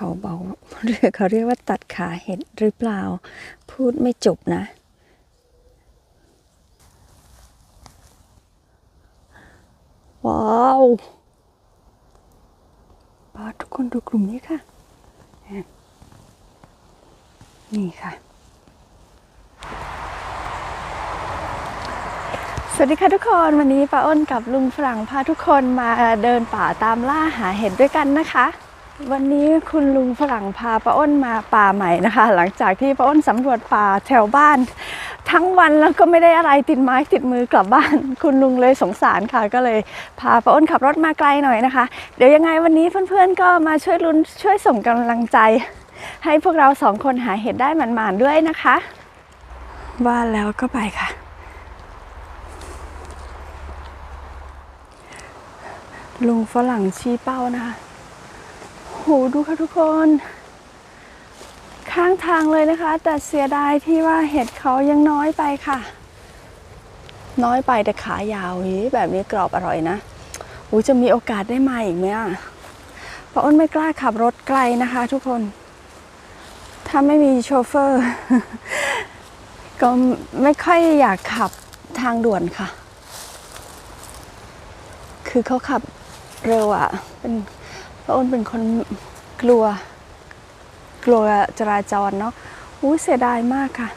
เขาบอกเรียกเขาเรียกว่าตัดขาเห็ดหรือเปล่า พูดไม่จบนะ ว้าวป้าทุกคนดูกลุ่มนี้ค่ะ นี่ค่ะ สวัสดีค่ะทุกคนวันนี้ป้าอ้นกับลุงฝรั่งพาทุกคนมาเดินป่าตามล่าหาเห็ดด้วยกันนะคะ วันนี้คุณลุงฝรั่งพาป้าอ้นมาป่าใหม่นะคะ หลังจากที่ป้าอ้นสำรวจป่าแถวบ้าน ทั้งวันแล้วก็ไม่ได้อะไรติดไม้ติดมือกลับบ้าน คุณลุงเลยสงสารค่ะ ก็เลยพาป้าอ้นขับรถมาไกลหน่อยนะคะ เดี๋ยวยังไงวันนี้เพื่อนๆก็มาช่วยลุ้นช่วยส่งกำลังใจ ให้พวกเราสองคนหาเห็ดได้หมันๆด้วยนะคะว่าแล้วก็ไปค่ะ ลุงฝรั่งชี้เป้านะคะ หดูค่ะทุกคน ข้างทางเลยนะคะ แต่เสียดายที่ว่าเห็ดเขายังน้อยไปค่ะ น้อยไปแต่ขายาวีแบบนี้กรอบอร่อยนะอูจะมีโอกาสได้มาอีกไหมอะเพราะอ้นไม่กล้าขับรถไกลนะคะ ทุกคน ถ้าไม่มีโชเฟอร์ ก็ไม่ค่อยอยากขับทางด่วนค่ะ คือเขาขับเร็วอะ่ะ เป็น พระอ้นเป็นคนกลัว กลัวจราจรเนาะอุ้ยเสียดายมากค่ะ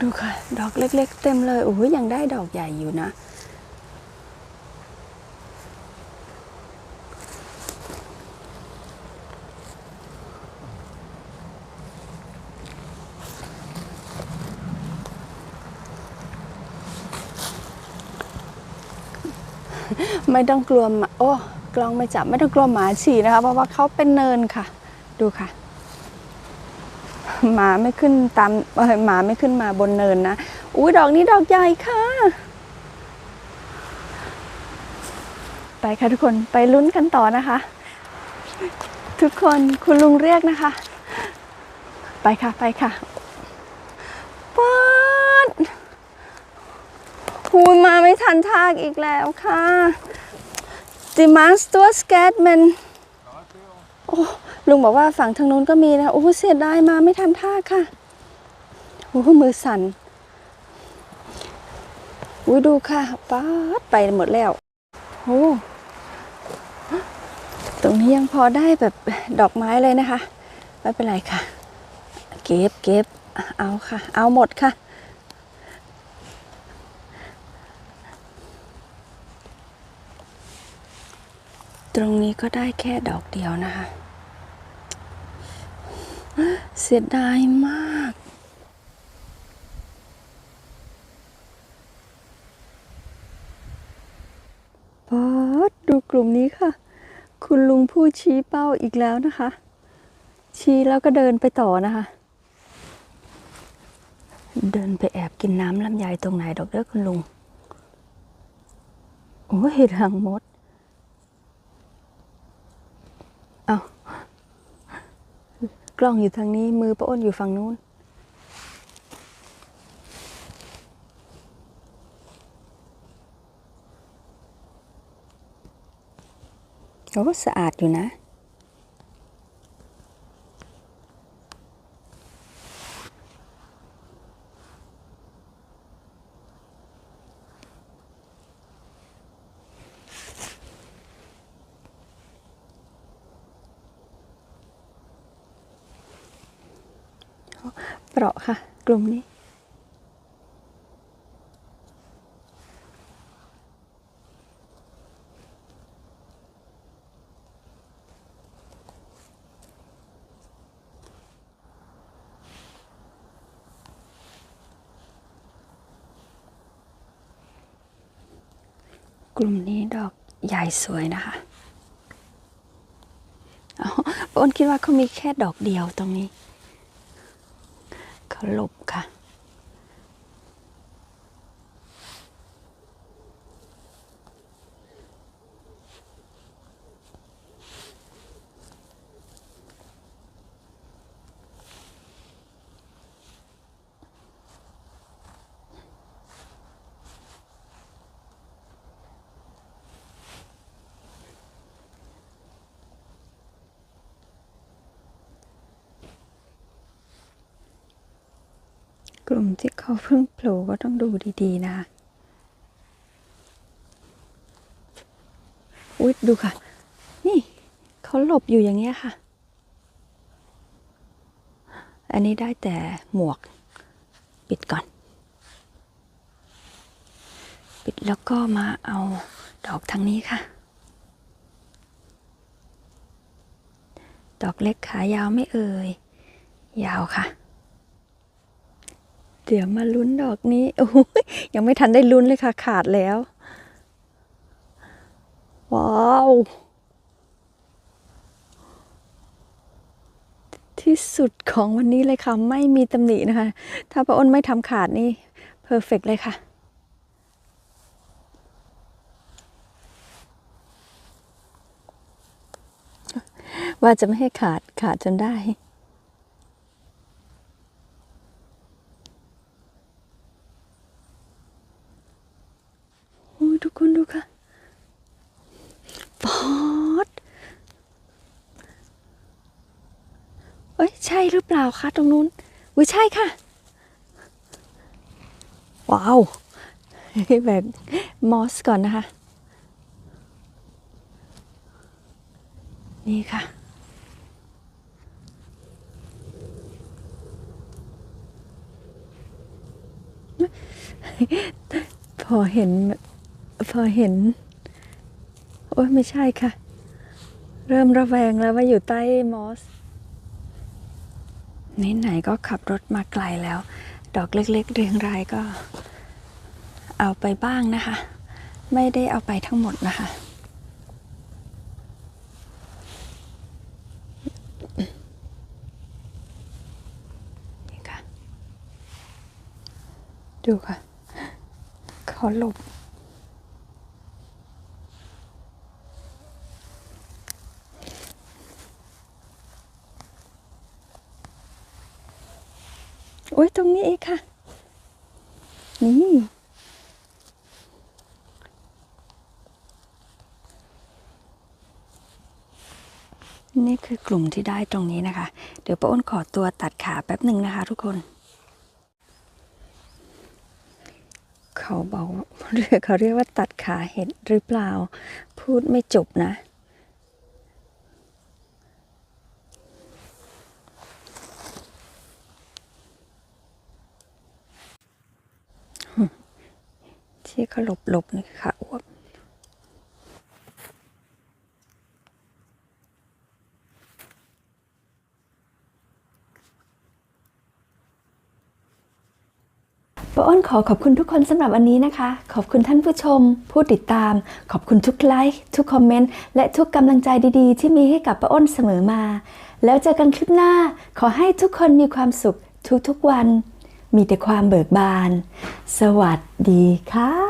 ดูค่ะ ดอกเล็ก ๆ เต็มเลยโอ้ยยังได้ดอกใหญ่อยู่นะ ไม่ต้องกลัวหมาโอ้กล้องไม่จับไม่ต้องกลัวหมาฉี่นะคะ เพราะว่าเขาเป็นเนินค่ะ ดูค่ะ หมาไม่ขึ้นตามเอ้ยหมาไม่ขึ้นมาบนเนินนะอุ้ยดอกนี้ดอกใหญ่ค่ะ ไปค่ะทุกคนไปลุ้นกันต่อนะคะ ทุกคนคุณลุงเรียกนะคะ ไปค่ะไปค่ะป๊าด พูดมาไม่ทันทากอีกแล้วค่ะ Die Monster Scatman โอ้ลุงบอกว่าฝั่งทางนู้นก็มีนะ โอ้เสียดายมาไม่ทันท่ากค่ะโอ้มือสั่นอุ้ยดูค่ะป๊าดไปหมดแล้วโอ้ตรงนี้ยังพอได้แบบดอกไม้เลยนะคะ ไม่เป็นไรค่ะ เก็บเก็บเอาค่ะ เอาหมดค่ะ ตรงนี้ก็ได้แค่ดอกเดียวนะคะ เสียดายมากป๊าดดูกลุ่มนี้ค่ะ คุณลุงผู้ชี้เป้าอีกแล้วนะคะ ชี้แล้วก็เดินไปต่อนะคะ เดินไปแอบกินน้ำลำไยตรงไหนดอกเด้อคุณลุง โอ้เห็ดหางมด เอา กล้องอยู่ทางนี้มือป้าอ้นอยู่ฝั่งนู้น โอ้สะอาดอยู่นะ เปราะค่ะ กลุ่มนี้ กลุ่มนี้ดอกใหญ่สวยนะคะอ๋อป้นคิดว่าเขามีแค่ดอกเดียวตรงนี้ เขาห กลุ่มที่เขาเพิ่งโผล่ก็ต้องดูดีๆนะอุ๊ยดูค่ะ นี่เขาหลบอยู่อย่างเงี้ยค่ะ อันนี้ได้แต่หมวก ปิดก่อน ปิดแล้วก็มาเอาดอกทางนี้ค่ะ ดอกเล็กขายาวไม่เอ่ย ยาวค่ะ เดี๋ยวมาลุ้นดอกนี้โอ้ยยังไม่ทันได้ลุ้นเลยค่ะ ขาดแล้ว ว้าว ที่สุดของวันนี้เลยค่ะ ไม่มีตำหนินะคะ ถ้าป้าอ้นไม่ทำขาดนี่เพอร์เฟกเลยค่ะว่าจะไม่ให้ขาดขาดจนได้ โอ้ยทุกคนดูค่ะปอดเอ้ย ใช่หรือเปล่าคะตรงนู้นอุ้ยใช่ค่ะ ว้าวแบกมอสก่อนนะคะ นี่ค่ะพอเห็น พอเห็น โอ้ยไม่ใช่ค่ะ เริ่มระแวงแล้วว่าอยู่ใต้มอส ไหนๆก็ขับรถมาไกลแล้ว ดอกเล็กๆ เรียงรายก็ เอาไปบ้างนะคะ ไม่ได้เอาไปทั้งหมดนะคะ นี่ค่ะ ดูค่ะ เขาหลบ อ้ยตรงนี้เองค่ะ นี่นี่คือกลุ่มที่ได้ตรงนี้นะคะ เดี๋ยวป้าอ้นขอตัวตัดขาแป๊บหนึ่งนะคะทุกคน เขาบอกเรียกเขาเรียกว่าตัดขาเห็ดหรือเปล่า พูดไม่จบนะ ที่เขาหลบหลบๆนี่ค่ะอ้วกป้าอ้นขอขอบคุณทุกคนสำหรับวันนี้นะคะ ขอบคุณท่านผู้ชม ผู้ติดตาม ขอบคุณทุกไลค์ทุกคอมเมนต์ และทุกกำลังใจดีๆ ที่มีให้กับป้าอ้นเสมอมา แล้วเจอกันคลิปหน้า ขอให้ทุกคนมีความสุขทุกๆวัน มีแต่ความเบิกบาน สวัสดีค่ะ